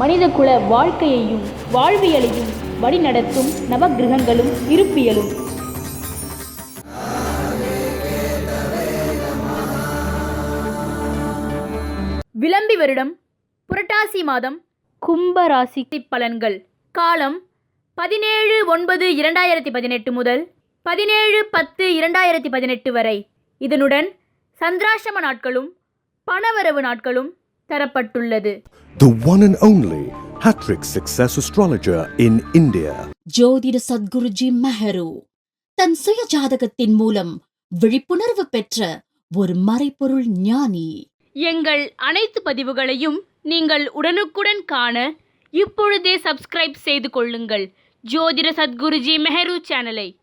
மனிதகுல வாழ்க்கையையும் வாழ்வியலையும் வழிநடத்தும் நவக்கிரகங்களும் இருப்பியலும். விளம்பி வருடம் புரட்டாசி மாதம் கும்பராசி பலன்கள். காலம் பதினேழு ஒன்பது இரண்டாயிரத்தி பதினெட்டு முதல் பதினேழு பத்து இரண்டாயிரத்தி பதினெட்டு வரை. இதனுடன் சந்திராசிரம நாட்களும் பணவரவு நாட்களும் தரப்பட்டுள்ளது. The one and only Hattrick Success Astrologer in India. ஜோதிட சத்குருஜி மெஹரு தன் சுய ஜாதகத்தின் மூலம் விழிப்புணர்வு பெற்ற ஒரு மறைபொருள் ஞானி. எங்கள் அனைத்து பதிவுகளையும் நீங்கள் உடனுக்குடன் காண இப்பொழுதே சப்ஸ்கிரைப் செய்து கொள்ளுங்கள். ஜோதிட சத்குருஜி மெஹரு சேனலை.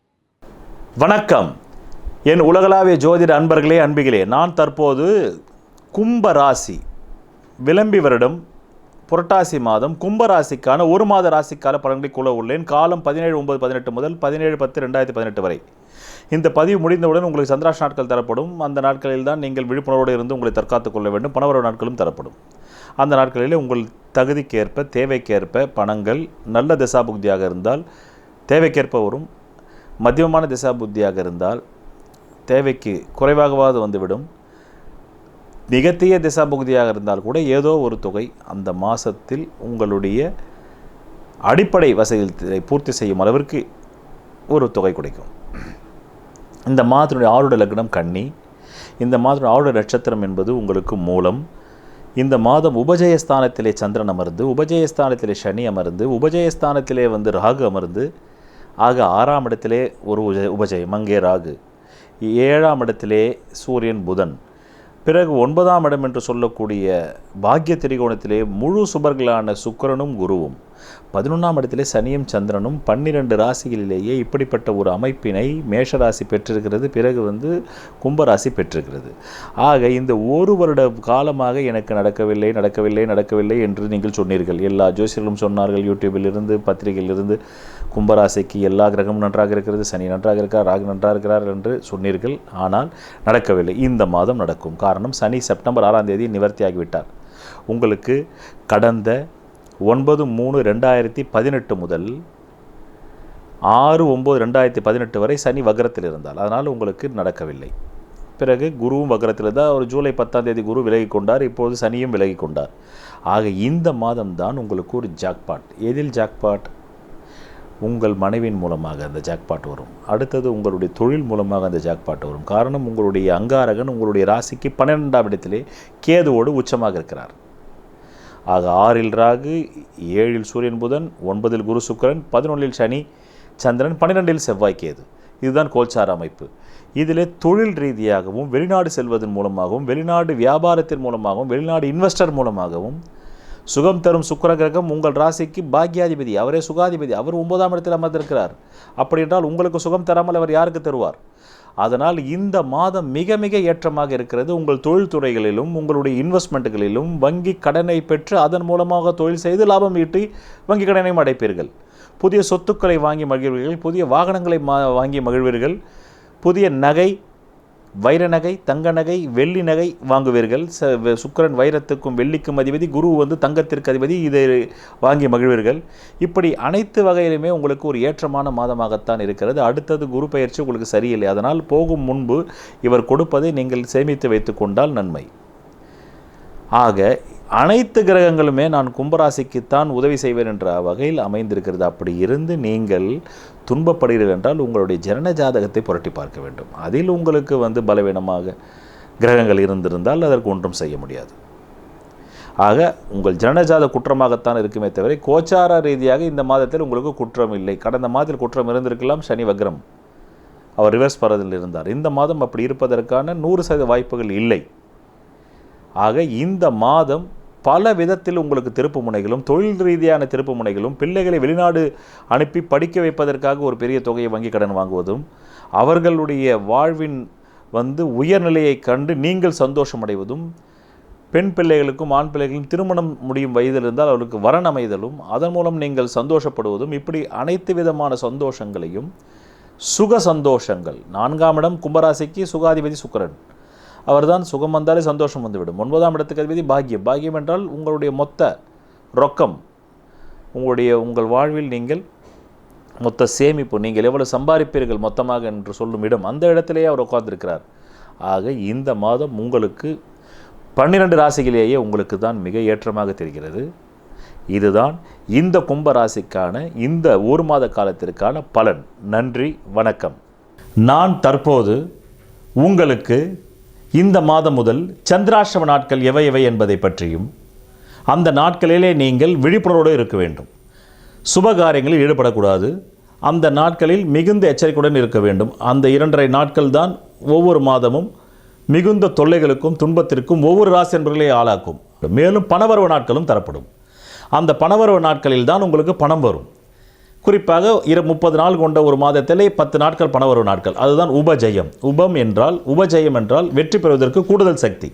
வணக்கம். என் உலகளாவிய ஜோதிட அன்பர்களே அன்பிகளே நான் தற்போது கும்ப ராசி விளம்பி வருடம் புரட்டாசி மாதம் கும்பராசிக்கான ஒரு மாத ராசிக்கால பலன்களை கூற உள்ளேன். காலம் பதினேழு ஒன்பது பதினெட்டு முதல் பதினேழு பத்து ரெண்டாயிரத்தி பதினெட்டு வரை. இந்த பதிவு முடிந்தவுடன் உங்களுக்கு சந்திராஷ் நாட்கள் தரப்படும். அந்த நாட்களில் தான் நீங்கள் விழிப்புணர்வோடு இருந்து உங்களை தற்காத்துக் கொள்ள வேண்டும். பணவரவு நாட்களும் தரப்படும். அந்த நாட்களில் உங்கள் தகுதிக்கேற்ப தேவைக்கேற்ப பணங்கள் நல்ல திசாபுக்தியாக இருந்தால் தேவைக்கேற்ப வரும். மத்தியமமான திசாபுத்தியாக இருந்தால் தேவைக்கு குறைவாகவாது வந்துவிடும். மிகத்தீய திசாபுக்தியாக இருந்தால் கூட ஏதோ ஒரு தொகை அந்த மாதத்தில் உங்களுடைய அடிப்படை வசதிகளை பூர்த்தி செய்யும் அளவிற்கு ஒரு தொகை கிடைக்கும். இந்த மாதத்தினுடைய ஆருட லக்னம் கன்னி. இந்த மாதத்தினுடைய ஆருட நட்சத்திரம் என்பது உங்களுக்கு மூலம் இந்த மாதம் உபஜயஸ்தானத்திலே சந்திரன் அமர்ந்து உபஜயஸ்தானத்திலே சனி அமர்ந்து உபஜயஸ்தானத்திலே வந்து ராகு அமர்ந்து ஆக ஆறாம் இடத்திலே ஒரு உஜ உபஜயம். அங்கே ராகு. ஏழாம் இடத்திலே சூரியன் புதன். பிறகு ஒன்பதாம் இடம் என்று சொல்லக்கூடிய பாக்கிய திரிகோணத்திலே முழு சுபர்களான சுக்கரனும் குருவும். பதினொன்றாம் இடத்திலே சனியும் சந்திரனும் பன்னிரண்டு ராசிகளிலேயே இப்படிப்பட்ட ஒரு அமைப்பினை மேஷராசி பெற்றிருக்கிறது. பிறகு வந்து கும்பராசி பெற்றிருக்கிறது. ஆக இந்த ஒரு வருட காலமாக எனக்கு நடக்கவில்லை நடக்கவில்லை நடக்கவில்லை என்று நீங்கள் சொன்னீர்கள். எல்லா ஜோசியர்களும் சொன்னார்கள். யூடியூபில் இருந்து பத்திரிகையில் இருந்து கும்பராசிக்கு எல்லா கிரகமும் நன்றாக இருக்கிறது. சனி நன்றாக இருக்கிறார் ராகு நன்றாக இருக்கிறார் என்று சொன்னீர்கள். ஆனால் நடக்கவில்லை. இந்த மாதம் நடக்கும். காரணம் சனி செப்டம்பர் ஆறாம் தேதி நிவர்த்தியாகிவிட்டார். உங்களுக்கு கடந்த ஒன்பது மூணு ரெண்டாயிரத்தி பதினெட்டு முதல் ஆறு ஒம்பது ரெண்டாயிரத்தி பதினெட்டு வரை சனி வக்ரத்தில் இருந்தால் அதனால் உங்களுக்கு நடக்கவில்லை. பிறகு குருவும் வக்ரத்தில் இருந்தால் ஒரு ஜூலை பத்தாம் தேதி குரு விலகி கொண்டார் இப்போது சனியும் விலகி கொண்டார். ஆக இந்த மாதம்தான் உங்களுக்கு ஒரு ஜாக்பாட் எதில் ஜாக்பாட் உங்கள் மனைவியின் மூலமாக அந்த ஜாக்பாட் வரும். அடுத்தது உங்களுடைய தொழில் மூலமாக அந்த ஜாக்பாட் வரும். காரணம் உங்களுடைய அங்காரகன் உங்களுடைய ராசிக்கு பன்னிரெண்டாம் இடத்திலே கேதுவோடு உச்சமாக இருக்கிறார். ஆக ஆறில் ராகு ஏழில் சூரியன் புதன் ஒன்பதில் குரு சுக்கிரன் பதினொன்றில் சனி சந்திரன் பன்னிரெண்டில் செவ்வாய் கேது. இதுதான் கோல்சார அமைப்பு. இதில் தொழில் ரீதியாகவும் வெளிநாடு செல்வதன் மூலமாகவும் வெளிநாடு வியாபாரத்தின் மூலமாகவும் வெளிநாடு இன்வெஸ்டர் மூலமாகவும் சுகம் தரும் சுக்கிர கிரகம் உங்கள் ராசிக்கு பாக்யாதிபதி அவரே சுகாதிபதி அவர் ஒன்பதாம் இடத்தில் அமர்ந்திருக்கிறார். அப்படி என்றால் உங்களுக்கு சுகம் தராமல் அவர் யாருக்கு தருவார்? அதனால் இந்த மாதம் மிக மிக ஏற்றமாக இருக்கிறது. உங்கள் தொழில்துறைகளிலும் உங்களுடைய இன்வெஸ்ட்மெண்ட்டுகளிலும் வங்கி கடனை பெற்று அதன் மூலமாக தொழில் செய்து லாபம் ஈட்டி வங்கி கடனையும் அடைப்பீர்கள். புதிய சொத்துக்களை வாங்கி மகிழ்வீர்கள். புதிய வாகனங்களை மா வாங்கி மகிழ்வீர்கள். புதிய நகை வைர நகை தங்க நகை வெள்ளி நகை வாங்குவீர்கள். ச வ- சுக்கிரன் வைரத்துக்கும் வெள்ளிக்கும் அதிபதி குரு வந்து தங்கத்திற்கு அதிபதி இதை வாங்கி மகிழ்வீர்கள். இப்படி அனைத்து வகையிலுமே உங்களுக்கு ஒரு ஏற்றமான மாதமாகத்தான் இருக்கிறது. அடுத்தது குரு பயிற்சி உங்களுக்கு சரியில்லை. அதனால் போகும் முன்பு இவர் கொடுப்பதை நீங்கள் சேமித்து வைத்துக்கொண்டால் நன்மை. ஆக அனைத்து கிரகங்களுமே நான் கும்பராசிக்குத்தான் உதவி செய்வேன் என்ற வகையில் அமைந்திருக்கிறது. அப்படி இருந்து நீங்கள் துன்பப்படுகிறீர்கள் என்றால் உங்களுடைய ஜனன ஜாதகத்தை புரட்டி பார்க்க வேண்டும். அதில் உங்களுக்கு வந்து பலவீனமாக கிரகங்கள் இருந்திருந்தால் அதற்கு ஒன்றும் செய்ய முடியாது. ஆக உங்கள் ஜனஜாத குற்றமாகத்தான் இருக்குமே தவிர கோச்சார ரீதியாக இந்த மாதத்தில் உங்களுக்கு குற்றம் இல்லை. கடந்த மாதத்தில் குற்றம் இருந்திருக்கலாம். சனி வக்ரம் அவர் ரிவர்ஸ் பரதில் இருந்தார். இந்த மாதம் அப்படி இருப்பதற்கான நூறு சதவீத வாய்ப்புகள் இல்லை. ஆக இந்த மாதம் பல விதத்தில் உங்களுக்கு திருப்பு முனைகளும் தொழில் ரீதியான திருப்பு முனைகளும் பிள்ளைகளை வெளிநாடு அனுப்பி படிக்க வைப்பதற்காக ஒரு பெரிய தொகையை வங்கி கடன் வாங்குவதும் அவர்களுடைய வாழ்வின் வந்து உயர்நிலையை கண்டு நீங்கள் சந்தோஷமடைவதும் பெண் பிள்ளைகளுக்கும் ஆண் பிள்ளைகளுக்கும் திருமணம் முடியும் வயதில் இருந்தால் அவர்களுக்கு வரன் அமைதலும் அதன் மூலம் நீங்கள் சந்தோஷப்படுவதும் இப்படி அனைத்து விதமான சந்தோஷங்களையும் சுக சந்தோஷங்கள் நான்காம் இடம் கும்பராசிக்கு சுகாதிபதி சுக்கரன். அவர்தான் சுகம் வந்தாலே சந்தோஷம் வந்துவிடும். ஒன்பதாம் இடத்துக்கு அதிபதி பாக்கியம் பாக்கியம் என்றால் உங்களுடைய மொத்த ரொக்கம் உங்களுடைய உங்கள் வாழ்வில் நீங்கள் மொத்த சேமிப்பு நீங்கள் எவ்வளவு சம்பாதிப்பீர்கள் மொத்தமாக என்று சொல்லும் இடம் அந்த இடத்திலேயே அவர் உட்கார்ந்திருக்கிறார். ஆக இந்த மாதம் உங்களுக்கு பன்னிரண்டு ராசிகளிலேயே உங்களுக்கு தான் மிக ஏற்றமாக தெரிகிறது. இதுதான் இந்த கும்ப ராசிக்கான இந்த ஒரு மாத காலத்திற்கான பலன். நன்றி வணக்கம். நான் தற்போது உங்களுக்கு இந்த மாதம் முதல் சந்திராஷ்டம நாட்கள் எவை எவை என்பதை பற்றியும் அந்த நாட்களிலே நீங்கள் விழிப்புணர்வோடு இருக்க வேண்டும். சுபகாரியங்களில் ஈடுபடக்கூடாது. அந்த நாட்களில் மிகுந்த எச்சரிக்கையுடன் இருக்க வேண்டும். அந்த இரண்டரை நாட்கள் தான் ஒவ்வொரு மாதமும் மிகுந்த தொல்லைகளுக்கும் துன்பத்திற்கும் ஒவ்வொரு ராசி என்பவர்களை ஆளாக்கும். மேலும் பணவரவு நாட்களும் தரப்படும். அந்த பணவரவு நாட்களில் தான் உங்களுக்கு பணம் வரும். குறிப்பாக இரு முப்பது நாள் கொண்ட ஒரு மாதத்திலே பத்து நாட்கள் பணவரவு நாட்கள். அதுதான் உபஜெயம். உபம் என்றால் உபஜெயம் என்றால் வெற்றி பெறுவதற்கு கூடுதல் சக்தி.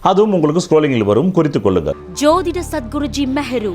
அதுவும் உங்களுக்கு ஸ்க்ரோலிங்கில் வரும். குறித்துக் கொள்ளுங்கள். ஜோதிட Sadguruji Meharu.